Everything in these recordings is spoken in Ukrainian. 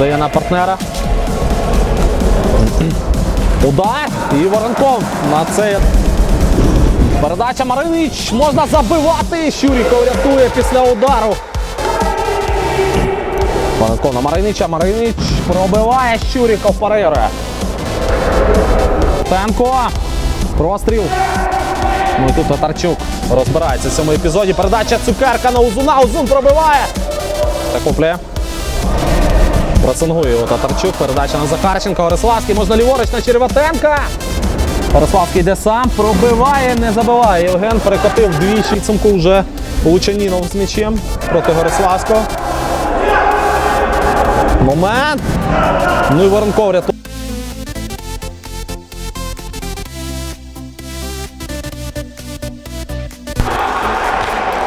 Дає на партнера. Удар. І Воронков на це. Передача Маринич. Можна забивати. Щуріков рятує після удару. Воронков на Маринича. Маринич пробиває Щуріков парирує. Тенко. Простріл. Ну і тут Татарчук розбирається в цьому епізоді. Передача цукерка на Узуна. Узун пробиває. Закуплює. Проценгує його Татарчук. Передача на Захарченка. Гориславський. Можна ліворуч на Черватенка. Гориславський йде сам. Пробиває, не забиває. Євген перекотив двічі підсумку вже Лучанінов з м'ячем проти Гориславського. Момент. Ну і Воронков рятує.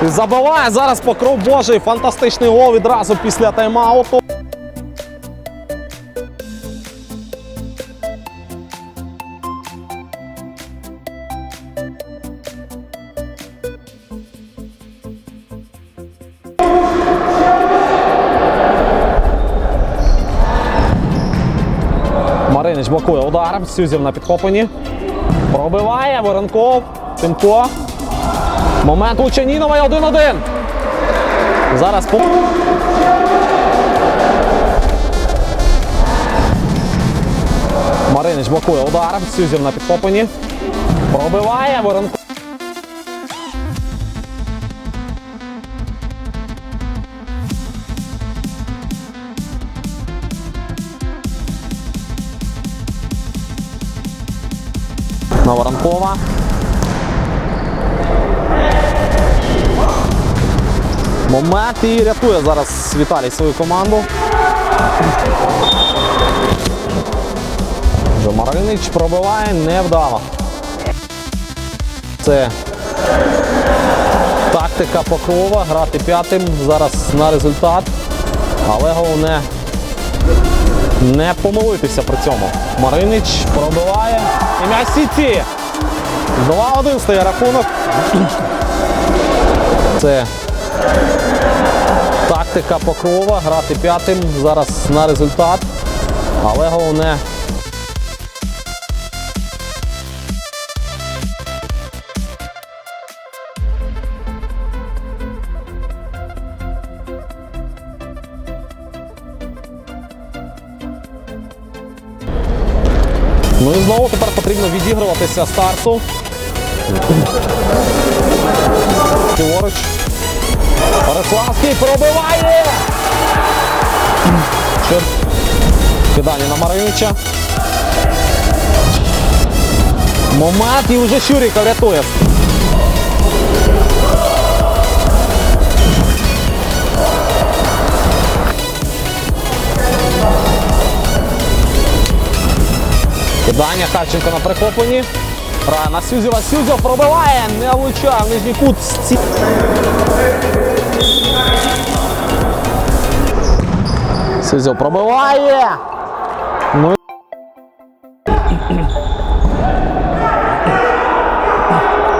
Забиває зараз покров Божий. Фантастичний гол відразу після тайм-ауту. Маринич блокує ударом. Сюзів на підхопленні. Пробиває Воронков. Тимко. Момент Лучанінової 1-1. Зараз по. Маринич блокує ударом. Сюзів на підхопленні. Пробиває Воронков. На Воронкова. Момент і рятує зараз Віталій свою команду. Маринич пробиває невдало. Це тактика Покрова, грати п'ятим зараз на результат. Але головне не помилитися при цьому. Маринич пробиває. І м'яч Сіті. 2-1 стає рахунок. Це Тактика покрова, грати п'ятим зараз на результат. Але головне. Ну і знову тепер потрібно відігруватися старту. Ліворуч. Бориславський пробиває. Кидання на Маринича. Момент і вже Щуріка рятує. Кидання Харченко на прихопленні. Грає на Сюзєва. Сюзєв пробиває, не влучає в нижній кут. Ці- Сизов пробиває. Ну.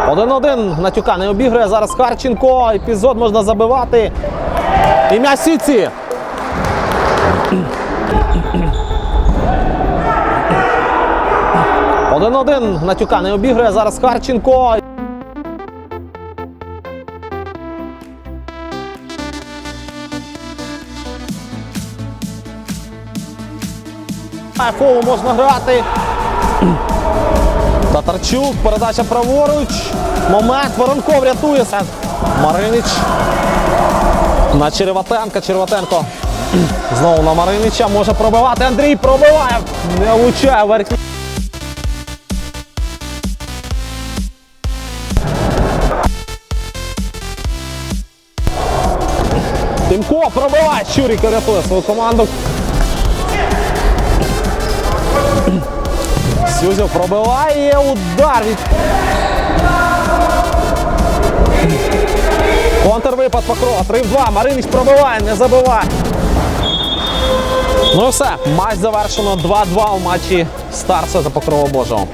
Один-один Натюка не обігрує зараз Харченко. Епізод можна забивати. Ім'я Сіці. Один-один Натюка не обігрує зараз Харченко. Фолу можна грати. Татарчук, передача праворуч. Момент. Воронков рятується. Маринич. На Череватенка. Череватенко. Знову на Маринича. Може пробивати. Андрій пробиває. Не влучає верхній. Тимко пробиває. Щурік рятує свою команду. Сюзів пробиває удар від. Контрвипад Покрова. 3 в 2. Маринич пробиває, не забиває. Ну і все. Матч завершено 2-2 у матчі Старса та Покрова Божого.